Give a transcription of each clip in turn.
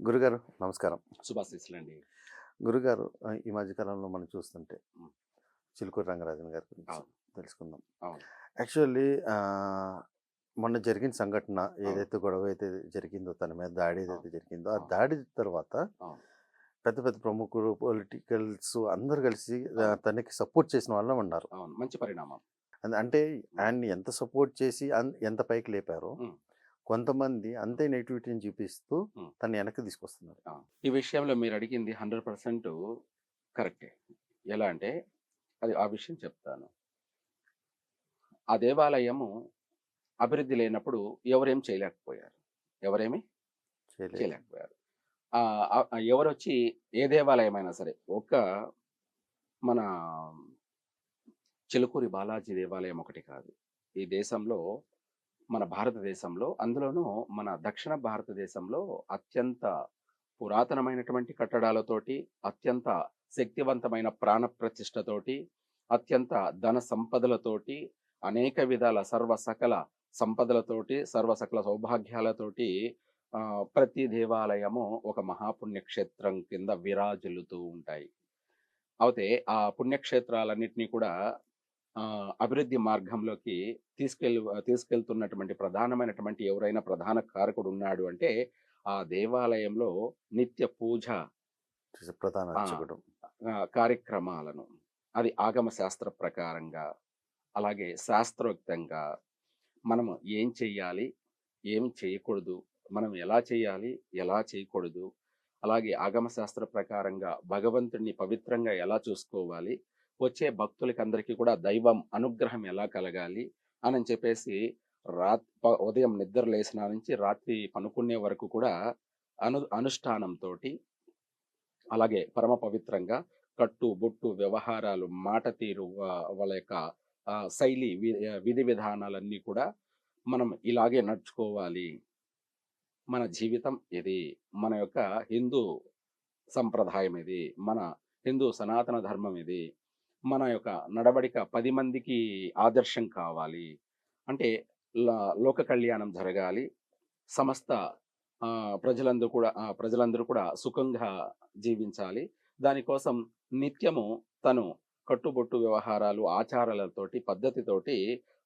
గురుగారు నమస్కారం శుభాశీస్సులండి గురుగారు ఆ, ఈ మధ్యకాలంలో మనం చూస్తుంటే. చిలుకూరు రంగరాజన్ గారి గురించి. తెలుసుకుందాం. యాక్చువల్లీ మొన్న జరిగిన సంఘటన ఏదైతే గొడవ అయితే జరిగిందో తన మీద దాడి ఏదైతే. జరిగిందో ఆ. దాడి తర్వాత. పెద్ద పెద్ద ప్రముఖులు పొలిటికల్స్ అందరు కలిసి. తనకి సపోర్ట్ చేసిన వాళ్ళ ఉన్నారు మంచి పరిణామం అంటే ఆయన్ని ఎంత సపోర్ట్ చేసి ఎంత పైకి లేపారో. కొంతమంది అంతే నెగిటివిటీని చూపిస్తూ. తను వెనక్కి తీసుకొస్తున్నారు. ఈ విషయంలో మీరు అడిగింది హండ్రెడ్ పర్సెంట్ కరెక్టే. ఎలా అంటే అది ఆ విషయం చెప్తాను. ఆ దేవాలయము అభివృద్ధి లేనప్పుడు ఎవరేం చేయలేకపోయారు. ఎవరేమి. చేయలేకపోయారు. ఎవరు వచ్చి ఏ దేవాలయం అయినా సరే ఒక మన చిలుకూరి బాలాజీ దేవాలయం ఒకటి కాదు. ఈ దేశంలో మన భారతదేశంలో అందులోనూ మన దక్షిణ భారతదేశంలో అత్యంత పురాతనమైనటువంటి కట్టడాలతోటి అత్యంత శక్తివంతమైన ప్రాణ ప్రతిష్టతోటి అత్యంత ధన సంపదలతోటి అనేక విధాల సర్వ సకల సంపదలతోటి సర్వ సకల సౌభాగ్యాలతోటి ప్రతి దేవాలయము ఒక మహాపుణ్యక్షేత్రం కింద విరాజిల్లుతూ ఉంటాయి. అయితే ఆ పుణ్యక్షేత్రాలన్నింటినీ కూడా అభివృద్ధి మార్గంలోకి తీసుకెళ్ తీసుకెళ్తున్నటువంటి ప్రధానమైనటువంటి ఎవరైనా ప్రధాన కారకుడు ఉన్నాడు అంటే ఆ దేవాలయంలో నిత్య పూజ ప్రధాన కార్యక్రమాలను అది ఆగమ శాస్త్ర ప్రకారంగా అలాగే శాస్త్రోక్తంగా మనం ఏం చెయ్యాలి ఏం చేయకూడదు మనం ఎలా చేయాలి ఎలా చేయకూడదు అలాగే ఆగమ శాస్త్ర ప్రకారంగా భగవంతుడిని పవిత్రంగా ఎలా చూసుకోవాలి వచ్చే భక్తులకి అందరికీ కూడా దైవం అనుగ్రహం ఎలా కలగాలి అని చెప్పేసి రాత్ ప- ఉదయం నిద్ర లేచిన నుంచి రాత్రి పనుకునే వరకు కూడా అను అనుష్ఠానంతో అలాగే పరమ పవిత్రంగా కట్టు బొట్టు వ్యవహారాలు మాట తీరు వాళ్ళ యొక్క శైలి వి- విధి విధానాలన్నీ కూడా మనం ఇలాగే నడుచుకోవాలి. మన జీవితం ఇది. మన యొక్క హిందూ సంప్రదాయం ఇది. మన హిందూ సనాతన ధర్మం ఇది. మన యొక్క నడవడిక పది మందికి ఆదర్శం కావాలి. అంటే లోక కళ్యాణం జరగాలి. సమస్త ప్రజలందరూ కూడా ప్రజలందరూ కూడా సుఖంగా జీవించాలి. దానికోసం నిత్యము తను కట్టుబొట్టు వ్యవహారాలు ఆచారాలతోటి పద్ధతితోటి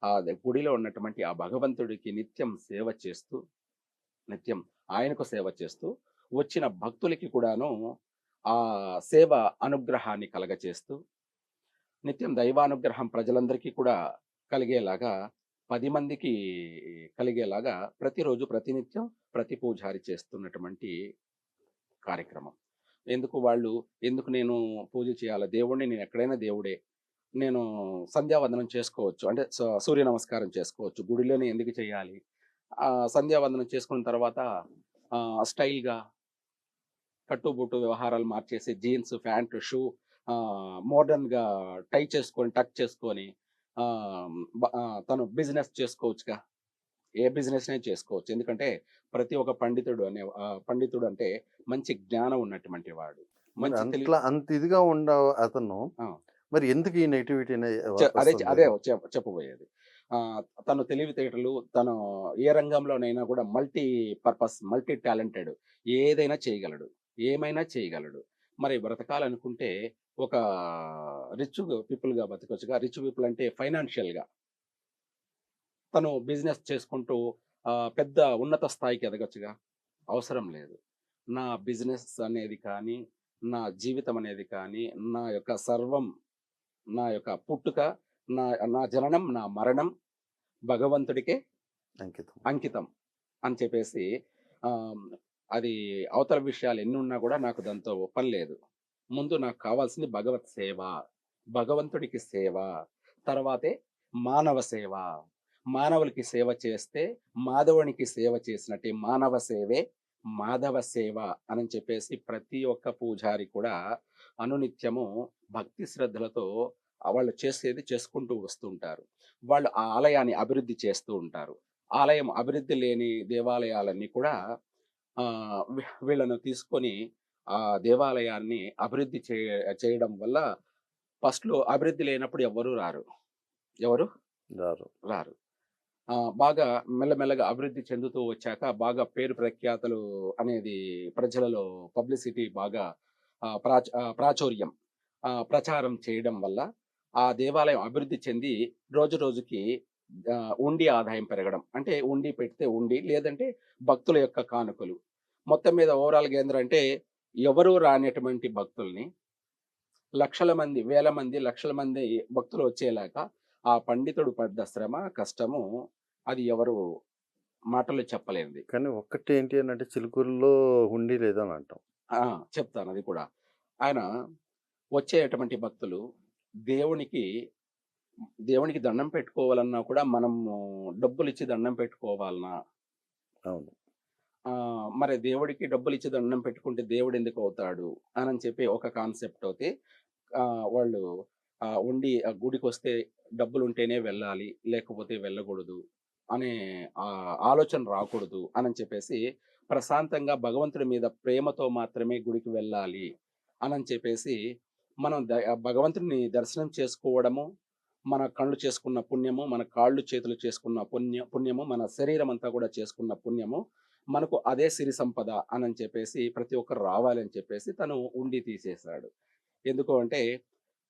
ఆ గుడిలో ఉన్నటువంటి ఆ భగవంతుడికి నిత్యం సేవ చేస్తూ నిత్యం ఆయనకు సేవ చేస్తూ వచ్చిన భక్తులకి కూడాను ఆ సేవ అనుగ్రహాన్ని కలగచేస్తూ నిత్యం దైవానుగ్రహం ప్రజలందరికీ కూడా కలిగేలాగా పది మందికి కలిగేలాగా ప్రతిరోజు ప్రతినిత్యం ప్రతి పూజారి చేస్తున్నటువంటి కార్యక్రమం. ఎందుకు వాళ్ళు ఎందుకు నేను పూజ చేయాలి? దేవుడిని నేను ఎక్కడైనా దేవుడే. నేను సంధ్యావందనం చేసుకోవచ్చు. అంటే సూర్య నమస్కారం చేసుకోవచ్చు. గుడిలోనే ఎందుకు చేయాలి? సంధ్యావందనం చేసుకున్న తర్వాత స్టైల్గా కట్టుబుట్టు వ్యవహారాలు మార్చేసి జీన్స్ ప్యాంటు షూ మోడర్న్గా టై చేసుకొని టక్ చేసుకొని తను బిజినెస్ చేసుకోవచ్చుగా. ఏ బిజినెస్ అయినా చేసుకోవచ్చు. ఎందుకంటే ప్రతి ఒక్క పండితుడు అనే పండితుడు అంటే మంచి జ్ఞానం ఉన్నటువంటి వాడు. మంచి అంత ఇదిగా ఉండ అతను. మరి ఎందుకు ఈ నెగిటివిటీ అదే అదే చెప్- చెప్పబోయేది. ఆ, తను తెలివితేటలు తను ఏ రంగంలోనైనా కూడా మల్టీ పర్పస్ మల్టీ టాలెంటెడ్ ఏదైనా చేయగలడు. ఏమైనా చేయగలడు. మరి బ్రతకాలనుకుంటే ఒక రిచ్ పీపుల్గా బతకొచ్చుగా రిచ్ పీపుల్ అంటే ఫైనాన్షియల్గా. తను బిజినెస్ చేసుకుంటూ పెద్ద ఉన్నత స్థాయికి ఎదగచ్చుగా? అవసరం లేదు. నా బిజినెస్ అనేది కానీ నా జీవితం అనేది కానీ నా యొక్క సర్వం నా యొక్క పుట్టుక నా నా జననం నా మరణం భగవంతుడికే అంకితం. అంకితం అని చెప్పేసి అది అవతల విషయాలు ఎన్ని ఉన్నా కూడా నాకు దాంతో పని లేదు. ముందు నాకు కావాల్సింది భగవత్ సేవ భగవంతుడికి సేవ తర్వాతే మానవ సేవ. మానవులకి సేవ చేస్తే మాధవునికి సేవ చేసినట్టే మానవ సేవే మాధవ సేవ అని చెప్పేసి ప్రతి ఒక్క పూజారి కూడా అనునిత్యము భక్తి శ్రద్ధలతో వాళ్ళు చేసేది చేసుకుంటూ వస్తుంటారు వాళ్ళు ఆ ఆలయాన్ని అభివృద్ధి చేస్తూ ఉంటారు. ఆలయం అభివృద్ధి లేని దేవాలయాలన్నీ కూడా వీళ్ళను తీసుకొని ఆ దేవాలయాన్ని అభివృద్ధి చేయడం వల్ల ఫస్ట్లో అభివృద్ధి లేనప్పుడు ఎవరు రారు. ఎవరు? రారు. రారు. బాగా మెల్లమెల్లగా అభివృద్ధి చెందుతూ వచ్చాక బాగా పేరు ప్రఖ్యాతలు అనేది ప్రజలలో పబ్లిసిటీ బాగా ప్రాచుర్యం ప్రచారం చేయడం వల్ల ఆ దేవాలయం అభివృద్ధి చెంది రోజు రోజుకి ఉండి ఆదాయం పెరగడం. అంటే ఉండి పెడితే ఉండి లేదంటే భక్తుల యొక్క కానుకలు. మొత్తం మీద ఓవరాల్గా ఏంటంటే ఎవరు రానటువంటి భక్తుల్ని లక్షల మంది వేల మంది లక్షల మంది భక్తులు వచ్చేలాగా ఆ పండితుడు పడ్డ శ్రమ కష్టము అది ఎవరు మాటలు చెప్పలేనిది. కానీ ఒక్కటి ఏంటి అని అంటే చిలుకూరులో హుండీ లేదని అంటాం. చెప్తాను అది కూడా. ఆయన వచ్చేటువంటి భక్తులు దేవునికి దేవునికి దండం పెట్టుకోవాలన్నా కూడా మనము డబ్బులు ఇచ్చి దండం పెట్టుకోవాలన్నా అవును. మరి దేవుడికి డబ్బులు ఇచ్చి దండం పెట్టుకుంటే దేవుడు ఎందుకు అవుతాడు? అని చెప్పి ఒక కాన్సెప్ట్ అయితే వాళ్ళు ఉండి ఆ గుడికి వస్తే డబ్బులు ఉంటేనే వెళ్ళాలి లేకపోతే వెళ్ళకూడదు అనే ఆ! ఆలోచన రాకూడదు అని చెప్పేసి ప్రశాంతంగా భగవంతుడి మీద ప్రేమతో మాత్రమే గుడికి వెళ్ళాలి అని చెప్పేసి మనం భగవంతుడిని దర్శనం చేసుకోవడము మన కళ్ళు చేసుకున్న పుణ్యము మన కాళ్ళు చేతులు చేసుకున్న పుణ్య పుణ్యము మన శరీరం అంతా కూడా చేసుకున్న పుణ్యము మనకు అదే సిరి సంపద అని చెప్పేసి ప్రతి ఒక్కరు రావాలి అని చెప్పేసి తను ఉండి తీసేశాడు. ఎందుకు అంటే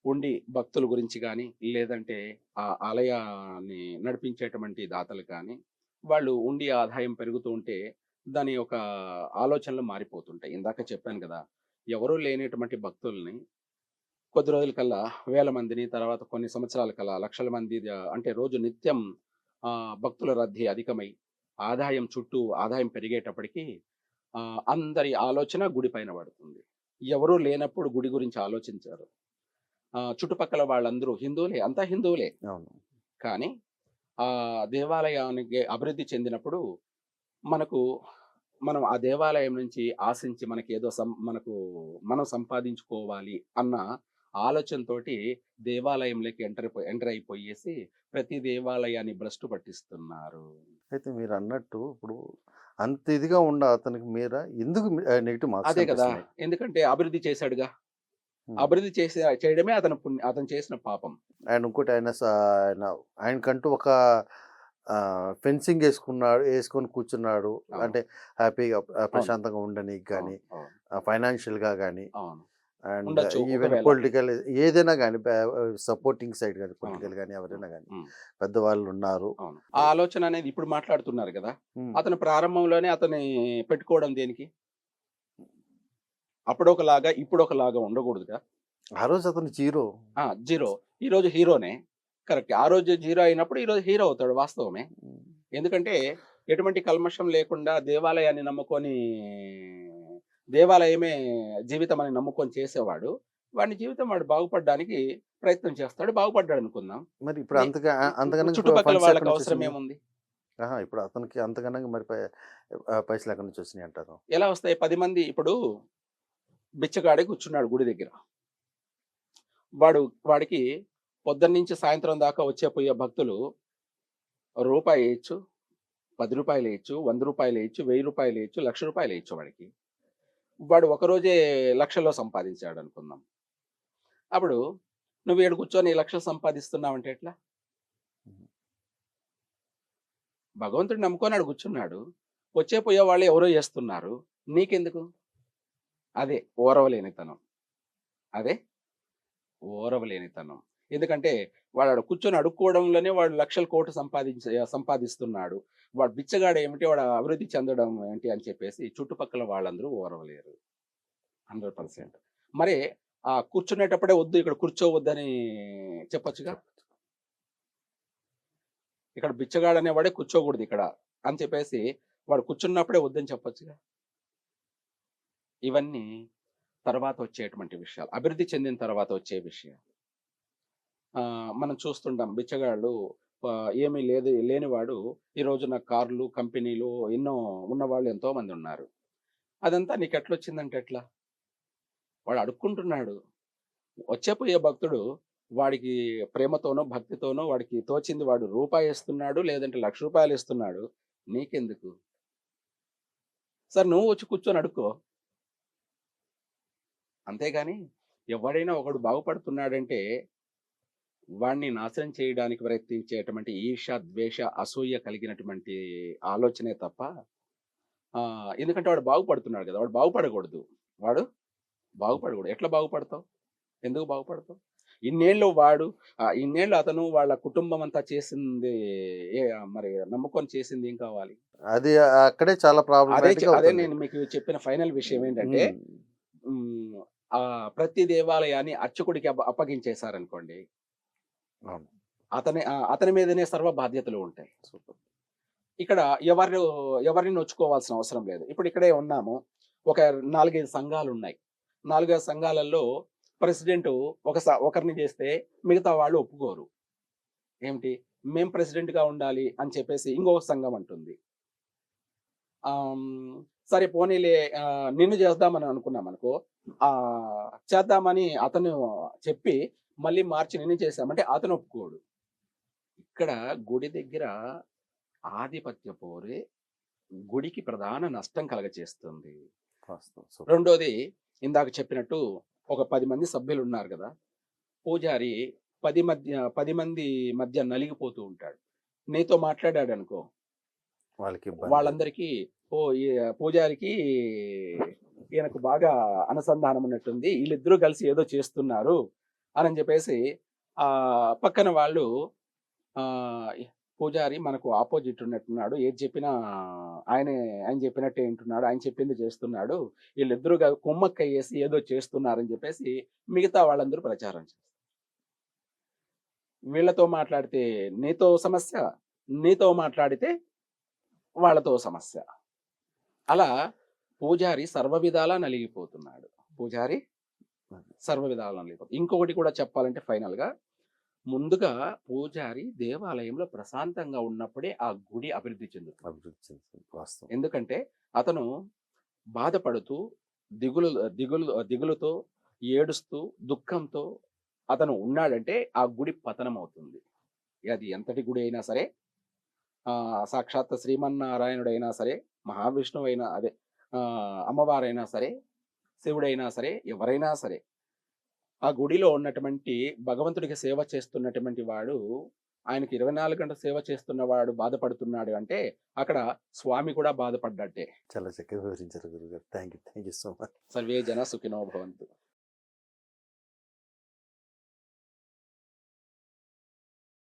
ఉండి భక్తుల గురించి కానీ లేదంటే ఆ ఆలయాన్ని నడిపించేటువంటి దాతలు కానీ వాళ్ళు ఉండి ఆదాయం పెరుగుతూ ఉంటే దాని యొక్క ఆలోచనలు మారిపోతుంటాయి. ఇందాక చెప్పాను కదా ఎవరూ లేనటువంటి భక్తుల్ని కొద్ది రోజుల కల్లా వేల మందిని తర్వాత కొన్ని సంవత్సరాల కల్లా లక్షల మంది అంటే రోజు నిత్యం భక్తుల రద్దీ అధికమై ఆదాయం చుట్టూ ఆదాయం పెరిగేటప్పటికి అందరి ఆలోచన గుడి పైన పడుతుంది. ఎవరూ లేనప్పుడు గుడి గురించి ఆలోచించారు. చుట్టుపక్కల వాళ్ళందరూ హిందువులే అంతా హిందువులే. కానీ ఆ దేవాలయానికి అభివృద్ధి చెందినప్పుడు మనకు మనం ఆ దేవాలయం నుంచి ఆశించి మనకి ఏదో సం మనకు మనం సంపాదించుకోవాలి అన్న ఆలోచనతోటి దేవాలయంలోకి ఎంటర్ ఎంటర్ అయిపోయేసి ప్రతి దేవాలయాన్ని భ్రష్టు పట్టిస్తున్నారు. అయితే మీరు అన్నట్టు ఇప్పుడు అంత ఇదిగా ఉండ అతనికి మీర ఎందుకు నెగిటివ్ మార్క్స్ అదే కదా! ఎందుకంటే అభివృద్ధి చేశాడుగా. అభివృద్ధి చేసే చేయడమే అతను పుణ్య అతను చేసిన పాపం. ఆయన ఇంకోటి ఆయన ఆయన ఆయనకంటూ ఒక ఫెన్సింగ్ వేసుకున్నాడు వేసుకొని కూర్చున్నాడు. అంటే హ్యాపీగా ప్రశాంతంగా ఉండనీకి కానీ అవును, అవును, ఫైనాన్షియల్గా కానీ అండ్ ఈవెన్. పొలిటికల్ ఏదైనా కానీ సపోర్టింగ్ సైడ్ కానీ పొలిటికల్ కానీ ఎవరైనా కానీ పెద్దవాళ్ళు ఉన్నారు. ఆ ఆలోచన అనేది ఇప్పుడు మాట్లాడుతున్నారు కదా అతను ప్రారంభంలోనే అతని పెట్టుకోవడం దేనికి? అప్పుడు ఒకలాగా ఇప్పుడు ఒకలాగా ఉండకూడదుగా? ఆ రోజు అతను జీరో. జీరో. ఈ రోజు హీరోనే. కరెక్ట్. ఆ రోజు జీరో అయినప్పుడు ఈ రోజు హీరో అవుతాడు వాస్తవమే. ఎందుకంటే ఎటువంటి కల్మషం లేకుండా దేవాలయాన్ని నమ్ముకొని దేవాలయమే జీవితం అని నమ్ముకొని చేసేవాడు. వాడి జీవితం వాడు బాగుపడడానికి ప్రయత్నం చేస్తాడు. బాగుపడ్డాడు అనుకుందాం. మరి ఇప్పుడు అంతగా అంతకన్నా చుట్టుపక్కల వాళ్ళకి అవసరం? ఏముంది? ఇప్పుడు అతనికి అంతకన్నా మరి పైసలు ఎక్కడి నుంచి వచ్చినాయి అంటారు? ఎలా వస్తాయి? పది మంది ఇప్పుడు బిచ్చగాడే కూర్చున్నాడు గుడి దగ్గర. వాడు వాడికి పొద్దున్న నుంచి సాయంత్రం దాకా వచ్చే పోయే భక్తులు రూపాయి వేయచ్చు పది రూపాయలు వేయచ్చు వంద రూపాయలు వేయచ్చు వెయ్యి రూపాయలు వేయచ్చు లక్ష రూపాయలు వేయచ్చు వాడికి. వాడు ఒకరోజే లక్షల్లో సంపాదించాడు అనుకుందాం. అప్పుడు నువ్వు ఏడు కూర్చొని లక్షలు సంపాదిస్తున్నావు అంటే ఎట్లా భగవంతుడు నమ్ముకొని కూర్చున్నాడు. వచ్చే పోయే వాళ్ళు ఎవరో చేస్తున్నారు. నీకెందుకు? అదే ఓరవలేనితనం. అదే ఓరవలేనితనం. ఎందుకంటే వాడు కూర్చొని అడుక్కోవడంలోనే వాడు లక్షల కోట్లు సంపాదించ సంపాదిస్తున్నాడు. వాడు బిచ్చగాడు ఏమిటి? వాడు అభివృద్ధి చెందడం ఏంటి అని చెప్పేసి చుట్టుపక్కల వాళ్ళందరూ ఓరవలేరు. Hundred percent. మరి ఆ కూర్చునేటప్పుడే వద్దు ఇక్కడ కూర్చోవద్దని చెప్పొచ్చుగా? ఇక్కడ బిచ్చగాడు అనేవాడే కూర్చోకూడదు ఇక్కడ అని చెప్పేసి వాడు కూర్చున్నప్పుడే వద్దని చెప్పొచ్చుగా? ఇవన్నీ తర్వాత వచ్చేటువంటి విషయాలు. అభివృద్ధి చెందిన తర్వాత వచ్చే విషయాలు. మనం చూస్తుంటాం. బిచ్చగాళ్ళు ఏమీ లేదు లేనివాడు ఈ రోజున కార్లు కంపెనీలు ఎన్నో ఉన్నవాళ్ళు ఎంతో మంది ఉన్నారు. అదంతా నీకు ఎట్లా? వచ్చిందంటే ఎట్లా వాడు అడుక్కుంటున్నాడు. వచ్చేపోయే భక్తుడు వాడికి ప్రేమతోనో భక్తితోనో వాడికి తోచింది వాడు రూపాయి ఇస్తున్నాడు లేదంటే లక్ష రూపాయలు ఇస్తున్నాడు. నీకెందుకు? సార్ నువ్వు వచ్చి కూర్చొని అడుక్కో. అంతేగాని ఎవడైనా ఒకడు బాగుపడుతున్నాడంటే వాడిని నాశనం చేయడానికి ప్రయత్నించేటువంటి ఈర్ష ద్వేష అసూయ కలిగినటువంటి ఆలోచనే తప్ప ఆ, ఎందుకంటే వాడు బాగుపడుతున్నాడు కదా వాడు బాగుపడకూడదు. వాడు బాగుపడకూడదు. ఎట్లా బాగుపడతావు? ఎందుకు బాగుపడతావు? ఇన్నేళ్ళు వాడు ఇన్నేళ్ళు అతను వాళ్ళ కుటుంబం అంతా చేసింది మరి నమ్ముకొని చేసింది ఏం కావాలి? అది అక్కడే చాలా అదే ప్రాబ్లం చె- అదే నేను మీకు చెప్పిన ఫైనల్ విషయం ఏంటంటే ప్రతి దేవాలయాన్ని అర్చకుడికి అప్ప- అప్పగించేశారనుకోండి. అతని అతని మీదనే సర్వ బాధ్యతలు ఉంటాయి. సూపర్. ఇక్కడ ఎవరు ఎవరిని నొచ్చుకోవాల్సిన అవసరం లేదు. ఇప్పుడు ఇక్కడే ఉన్నాము. ఒక నాలుగైదు సంఘాలు ఉన్నాయి. నాలుగైదు సంఘాలలో ప్రెసిడెంట్ ఒక ఒకరిని చేస్తే మిగతా వాళ్ళు ఒప్పుకోరు. ఏమిటి? మేం ప్రెసిడెంట్గా ఉండాలి అని చెప్పేసి ఇంకొక సంఘం అంటుంది. సరే పోనీలే నిన్ను చేద్దామని అనుకున్నాం అనుకో చేద్దామని అతను చెప్పి మళ్ళీ మార్చి నిన్ను చేశామంటే అతను ఒప్పుకోడు ఇక్కడ గుడి దగ్గర ఆధిపత్య పోరే గుడికి ప్రధాన నష్టం కలగచేస్తుంది. రెండోది ఇందాక చెప్పినట్టు ఒక పది మంది సభ్యులు ఉన్నారు కదా. పూజారి పది మధ్య పది మంది మధ్య నలిగిపోతూ ఉంటాడు. నీతో మాట్లాడాడు అనుకో వాళ్ళకి. వాళ్ళందరికీ ఓ పూజారికి ఈయనకు బాగా అనుసంధానం ఉన్నట్టుంది వీళ్ళిద్దరూ కలిసి ఏదో చేస్తున్నారు. అని చెప్పేసి ఆ పక్కన వాళ్ళు ఆ పూజారి మనకు ఆపోజిట్ ఉన్నట్టున్నాడు. ఏది చెప్పినా ఆయనే ఆయన చెప్పినట్టే వింటున్నాడు. ఆయన చెప్పింది చేస్తున్నాడు. వీళ్ళిద్దరూ కుమ్మక్కయ్యేసి ఏదో చేస్తున్నారని చెప్పేసి మిగతా వాళ్ళందరూ ప్రచారం చేస్తారు. వీళ్ళతో మాట్లాడితే నీతో సమస్య నీతో మాట్లాడితే వాళ్ళతో సమస్య. అలా పూజారి సర్వ విధాలా నలిగిపోతున్నాడు. పూజారి సర్వ విధాలా నలిగిపోతుంది ఇంకొకటి కూడా చెప్పాలంటే ఫైనల్గా ముందుగా పూజారి దేవాలయంలో ప్రశాంతంగా ఉన్నప్పుడే ఆ గుడి అభివృద్ధి చెందుతుంది. అభివృద్ధి చెందుతుంది. ఎందుకంటే అతను బాధపడుతూ దిగులు దిగులు దిగులుతో ఏడుస్తూ దుఃఖంతో అతను ఉన్నాడంటే ఆ గుడి పతనం అవుతుంది అది ఎంతటి గుడి అయినా సరే ఆ సాక్షాత్ శ్రీమన్నారాయణుడైనా సరే మహావిష్ణువు అయినా అదే అమ్మవారైనా సరే శివుడైనా సరే ఎవరైనా సరే ఆ గుడిలో ఉన్నటువంటి భగవంతుడికి సేవ చేస్తున్నటువంటి వాడు ఆయనకి ఇరవై నాలుగు గంటల సేవ చేస్తున్నవాడు బాధపడుతున్నాడు అంటే అక్కడ స్వామి కూడా బాధపడ్డట్టే. చాలా చక్కగా వివరించారు గురుగారు. Thank you thank you so much. Survey జన సుఖినో భవంతు.